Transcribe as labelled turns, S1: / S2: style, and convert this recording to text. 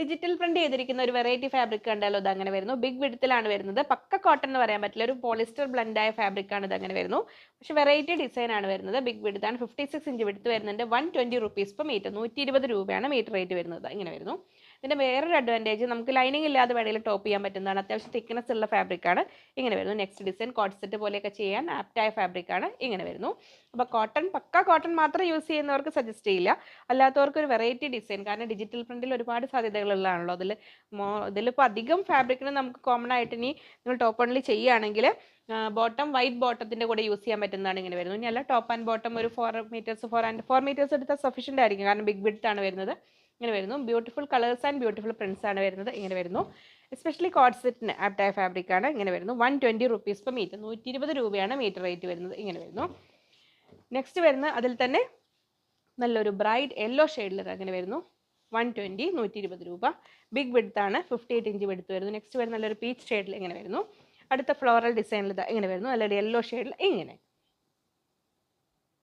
S1: Digital print ചെയ്തിരിക്കുന്ന ഒരു variety fabric കണ്ടാലോ ഇത് അങ്ങനെ വരുന്നു. ബിഗ് വിടത്തിലാണ് വരുന്നത്. പക്ക കോട്ടൺ എന്ന് പറയാൻ പറ്റില്ല. ഒരു പോളിസ്റ്റർ ബ്ലൻഡായ ഫാബ്രിക് ആണ് ഇത് അങ്ങനെ വരുന്നു. പക്ഷെ വെറൈറ്റി ഡിസൈൻ ആണ് വരുന്നത്. ബിഗ് വിടുത്താണ് ഫിഫ്റ്റി സിക്സ് ഇഞ്ച് വിടുത്ത് വരുന്നുണ്ട്. One twenty rupees per metre നൂറ്റി ഇരുപത് രൂപയാണ് മീറ്റർ റേറ്റ് വരുന്നത്. ഇങ്ങനെ വരുന്നു. ഇതിന്റെ വേറൊരു അഡ്വാന്റേജ് നമുക്ക് ലൈനിങ് ഇല്ലാതെ വേണമെങ്കിൽ ടോപ്പ് ചെയ്യാൻ പറ്റുന്നതാണ്. അത്യാവശ്യം തിക്നെസ് ഉള്ള ഫാബ്രിക് ആണ്. ഇങ്ങനെ വരുന്നു. നെക്സ്റ്റ് ഡിസൈൻ കോട്ട് സെറ്റ് പോലെയൊക്കെ ചെയ്യാൻ ആപ്റ്റായ ഫാബ്രിക് ആണ്. ഇങ്ങനെ വരുന്നു. അപ്പോൾ കോട്ടൺ പക്ക കോട്ടൺ മാത്രം യൂസ് ചെയ്യുന്നവർക്ക് സജസ്റ്റ് ചെയ്യില്ല. അല്ലാത്തവർക്ക് ഒരു വെറൈറ്റി ഡിസൈൻ കാരണം ഡിജിറ്റൽ പ്രിന്റിൽ ഒരുപാട് സാധ്യതകളുള്ളതാണല്ലോ. അതിൽ ഇതിലിപ്പോൾ അധികം ഫാബ്രിക്കിന് നമുക്ക് കോമൺ ആയിട്ട് ഇനി നിങ്ങൾ ടോപ്പ് ഓൺലി ചെയ്യുകയാണെങ്കിൽ ബോട്ടം വൈറ്റ് ബോട്ടത്തിന്റെ കൂടെ യൂസ് ചെയ്യാൻ പറ്റുന്നതാണ് ഇങ്ങനെ വരുന്നത് ഇനി അല്ല ടോപ്പ് ആൻഡ് ബോട്ടം ഒരു four metres four and four metres എടുത്താൽ സഫീഷ്യന്റ് ആയിരിക്കും. കാരണം ബിഗ് ബിഡ്ത്താണ് വരുന്നത്. ഇങ്ങനെ വരുന്നു. Beautiful colours and beautiful prints ആണ് വരുന്നത്. ഇങ്ങനെ വരുന്നു. എസ്പെഷ്യലി കോഡ്സെറ്റിന് ആപ്റ്റായ ഫാബ്രിക് ആണ്. ഇങ്ങനെ വരുന്നു. One twenty rupees per metre നൂറ്റി ഇരുപത് രൂപയാണ് മീറ്റർ റേറ്റ് വരുന്നത്. ഇങ്ങനെ വരുന്നു. നെക്സ്റ്റ് വരുന്ന അതിൽ തന്നെ നല്ലൊരു ബ്രൈറ്റ് യെല്ലോ ഷെയ്ഡിൽ അങ്ങനെ വരുന്നു. വൺ ട്വന്റി നൂറ്റി ഇരുപത് രൂപ. ബിഗ് വിഡ്ത്ത് ആണ്. ഫിഫ്റ്റി എയ്റ്റ് ഇഞ്ച് വിഡ്ത്ത് വരുന്നു. നെക്സ്റ്റ് വരുന്ന നല്ലൊരു പീച്ച് ഷെയ്ഡിൽ ഇങ്ങനെ വരുന്നു. അടുത്ത ഫ്ലോറൽ ഡിസൈനിൽ ഇങ്ങനെ വരുന്നു. നല്ലൊരു യെല്ലോ ഷെയ്ഡിൽ ഇങ്ങനെ.